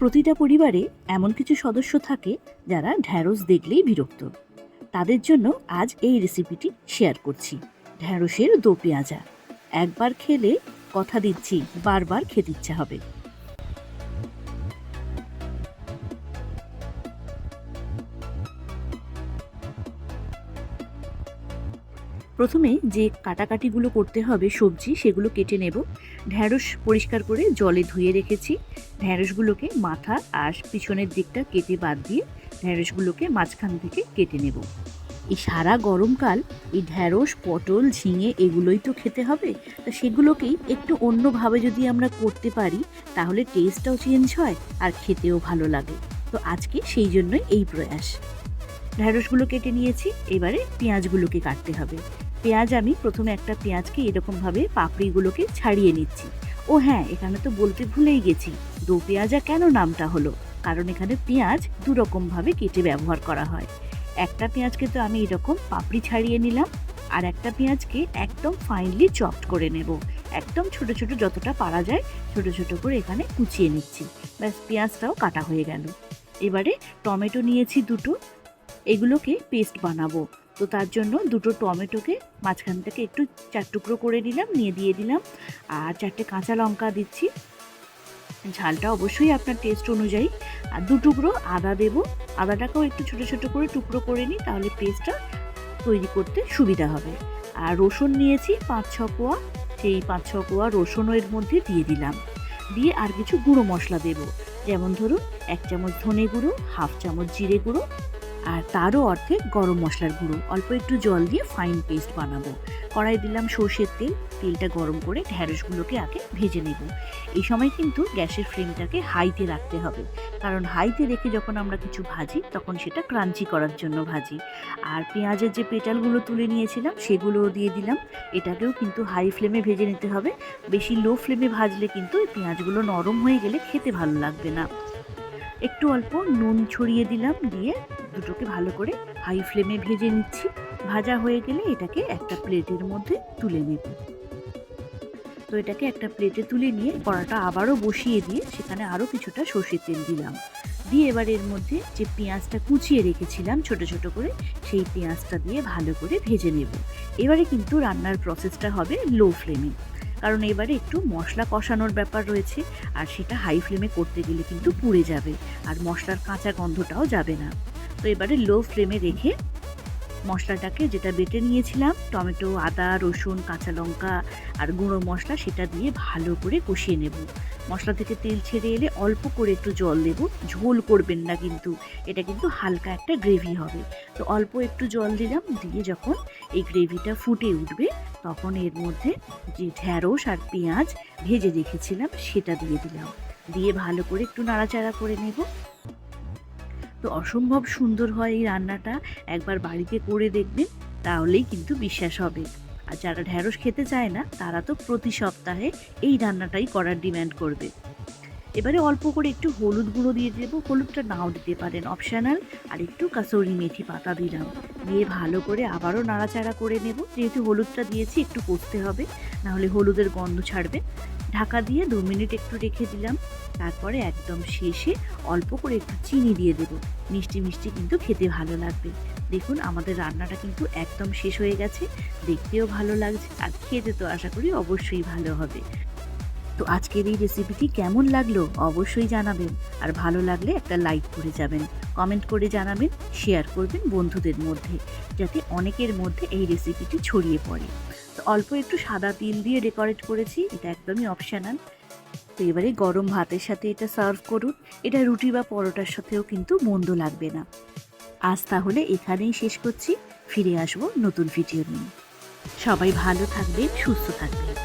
প্রতিটা পরিবারে এমন কিছু সদস্য থাকে যারা ঢ্যাঁড়স দেখলেই বিরক্ত। তাদের জন্য আজ এই রেসিপিটি শেয়ার করছি। ঢ্যাঁড়সের দো পেঁয়াজা। একবার খেলে কথা দিচ্ছি, বারবার খেতে ইচ্ছা হবে। প্রথমে যে কাটাকাটিগুলো করতে হবে সবজি, সেগুলো কেটে নেব। ঢ্যাঁড়স পরিষ্কার করে জলে ধুয়ে রেখেছি। ঢ্যাঁড়সগুলোকে মাথা আর পিছনের দিকটা কেটে বাদ দিয়ে ঢ্যাঁড়সগুলোকে মাঝখান থেকে কেটে নেব। এই সারা গরমকাল এই ঢ্যাঁড়স, পটল, ঝিঙে এগুলোই তো খেতে হবে। তা সেগুলোকেই একটু অন্যভাবে যদি আমরা করতে পারি, তাহলে টেস্টটাও চেঞ্জ হয় আর খেতেও ভালো লাগে। তো আজকে সেই জন্যই এই প্রয়াস। ঢ্যাঁড়সগুলো কেটে নিয়েছি, এবারে পেঁয়াজগুলোকে কাটতে হবে। পেঁয়াজ আমি প্রথমে একটা পেঁয়াজকে এরকমভাবে পাপড়িগুলোকে ছাড়িয়ে নিচ্ছি। ও হ্যাঁ এখানে তো বলতে ভুলেই গেছি। দো পেঁয়াজা কেন নামটা হলো? কারণ এখানে পেঁয়াজ দুরকমভাবে কেটে ব্যবহার করা হয়। একটা পেঁয়াজকে তো আমি এরকম পাপড়ি ছাড়িয়ে নিলাম, আর একটা পেঁয়াজকে একদম ফাইনলি চপড করে নেব। একদম ছোট ছোট যতটা পারা যায়, ছোট ছোট করে এখানে কুচিয়ে নিচ্ছি। ব্যাস, পেঁয়াজটাও কাটা হয়ে গেল। এবারে টমেটো নিয়েছি দুটো। এগুলোকে পেস্ট বানাবো। তো তার জন্য দুটো টমেটোকে মাঝখান থেকে একটু চার টুকরো করে নিলাম, নিয়ে দিয়ে দিলাম। আর চারটে কাঁচা লঙ্কা দিচ্ছি। ঝালটা অবশ্যই আপনার টেস্ট অনুযায়ী। আর দু টুকরো আদা দেব। আদাটাকেও একটু ছোটো ছোটো করে টুকরো করে নিই, তাহলে পেস্টটা তৈরি করতে সুবিধা হবে। আর রসুন নিয়েছি পাঁচ ছ কোয়া। সেই পাঁচ ছ কোয়া রসুনও এর মধ্যে দিয়ে দিলাম। দিয়ে আর কিছু গুঁড়ো মশলা দেব। যেমন ধরুন, এক চামচ ধনে গুঁড়ো, হাফ চামচ জিরে গুঁড়ো আর তারও অর্ধেক গরম মশলার গুঁড়ো। অল্প একটু জল দিয়ে ফাইন পেস্ট বানাবো। কড়াই দিলাম সর্ষের তেল। তেলটা গরম করে ঢ্যাঁড়সগুলোকে আগে ভেজে নেব। এই সময় কিন্তু গ্যাসের ফ্লেমটাকে হাইতে রাখতে হবে। কারণ হাইতে রেখে যখন আমরা কিছু ভাজি, তখন সেটা ক্রাঞ্চি করার জন্য ভাজি। আর পেঁয়াজের যে পেটালগুলো তুলে নিয়েছিলাম, সেগুলোও দিয়ে দিলাম। এটাকেও কিন্তু হাই ফ্লেমে ভেজে নিতে হবে। বেশি লো ফ্লেমে ভাজলে কিন্তু এই পেঁয়াজগুলো নরম হয়ে গেলে খেতে ভালো লাগবে না। একটু অল্প নুন ছড়িয়ে দিলাম দিয়ে দুটোকে ভালো করে হাই ফ্লেমে ভেজে নিচ্ছি। ভাজা হয়ে গেলে এটাকে একটা প্লেটের মধ্যে তুলে নেব। তো এটাকে একটা প্লেটে তুলে নিয়ে কড়াটা আবারও বসিয়ে দিয়ে সেখানে আরও কিছুটা সর্ষের তেল দিলাম। দিয়ে এবার এর মধ্যে যে পেঁয়াজটা কুচিয়ে রেখেছিলাম ছোট ছোট করে, সেই পেঁয়াজটা দিয়ে ভালো করে ভেজে নেব। এবারে কিন্তু রান্নার প্রসেসটা হবে লো ফ্লেমে কারণ এবারে একটু মশলা কষানোর ব্যাপার রয়েছে, আর সেটা হাই ফ্লেমে করতে গেলে কিন্তু পুড়ে যাবে, আর মশলার কাঁচা গন্ধটাও যাবে না। তো এবারে লো ফ্লেমে রেখে মশলাটাকে যেটা বেটে নিয়েছিলাম, টমেটো, আদা, রসুন, কাঁচা লঙ্কা আর গুঁড়ো মশলা সেটা দিয়ে ভালো করে কষিয়ে নেব। মশলা থেকে তেল ছেড়ে এলে অল্প করে একটু জল দেব। ঝোল করবেন না কিন্তু, এটা কিন্তু হালকা একটা গ্রেভি হবে। তো অল্প একটু জল দিলাম, দিয়ে যখন এই গ্রেভিটা ফুটে উঠবে, তখন এর মধ্যে যে ঢ্যাঁড়স আর পেঁয়াজ ভেজে রেখেছিলাম, সেটা দিয়ে দিলাম। দিয়ে ভালো করে একটু নাড়াচাড়া করে নেব। তো অসম্ভব সুন্দর হয় এই রান্নাটা। একবার বাড়িতে করে দেখবেন, তাহলেই কিন্তু বিশ্বাস হবে। আর যারা ঢ্যাঁড়স খেতে চায় না, তারা তো প্রতি সপ্তাহে এই রান্নাটাই করার ডিমান্ড করবে। এবারে অল্প করে একটু হলুদ গুঁড়ো দিয়ে দেবো। হলুদটা নাও দিতে পারেন অপশনাল। আর একটু কাসৌরি মেথি পাতা দিলাম। দিয়ে ভালো করে আবারও নাড়াচাড়া করে নেব। যেহেতু হলুদটা দিয়েছি, একটু করতে হবে। নাহলে হলুদের গন্ধ ছাড়বে। ঢাকা দিয়ে দু মিনিট একটু রেখে দিলাম। তারপরে একদম শেষে অল্প করে একটু চিনি দিয়ে দেবো। মিষ্টি মিষ্টি কিন্তু খেতে ভালো লাগবে। দেখুন, আমাদের রান্নাটা কিন্তু একদম শেষ হয়ে গেছে। দেখতেও ভালো লাগছে আর খেতে তো আশা করি অবশ্যই ভালো হবে। তো আজকের এই রেসিপিটি কেমন লাগল অবশ্যই জানাবেন। আর ভালো লাগলে একটা লাইক করে যাবেন। কমেন্ট করে জানাবেন শেয়ার করবেন বন্ধুদের মধ্যে, যাতে অনেকের মধ্যে এই রেসিপিটি ছড়িয়ে পড়ে। তো অল্প একটু সাদা তিল দিয়ে ডেকোরেট করেছি, এটা একদমই অপশানাল তো এবারে গরম ভাতের সাথে এটা সার্ভ করুন। এটা রুটি বা পরোটার সাথেও কিন্তু মন্দ লাগবে না। আজ তাহলে এখানেই শেষ করছি। ফিরে আসব নতুন ভিডিও নিয়ে। সবাই ভালো থাকবে সুস্থ থাকবেন।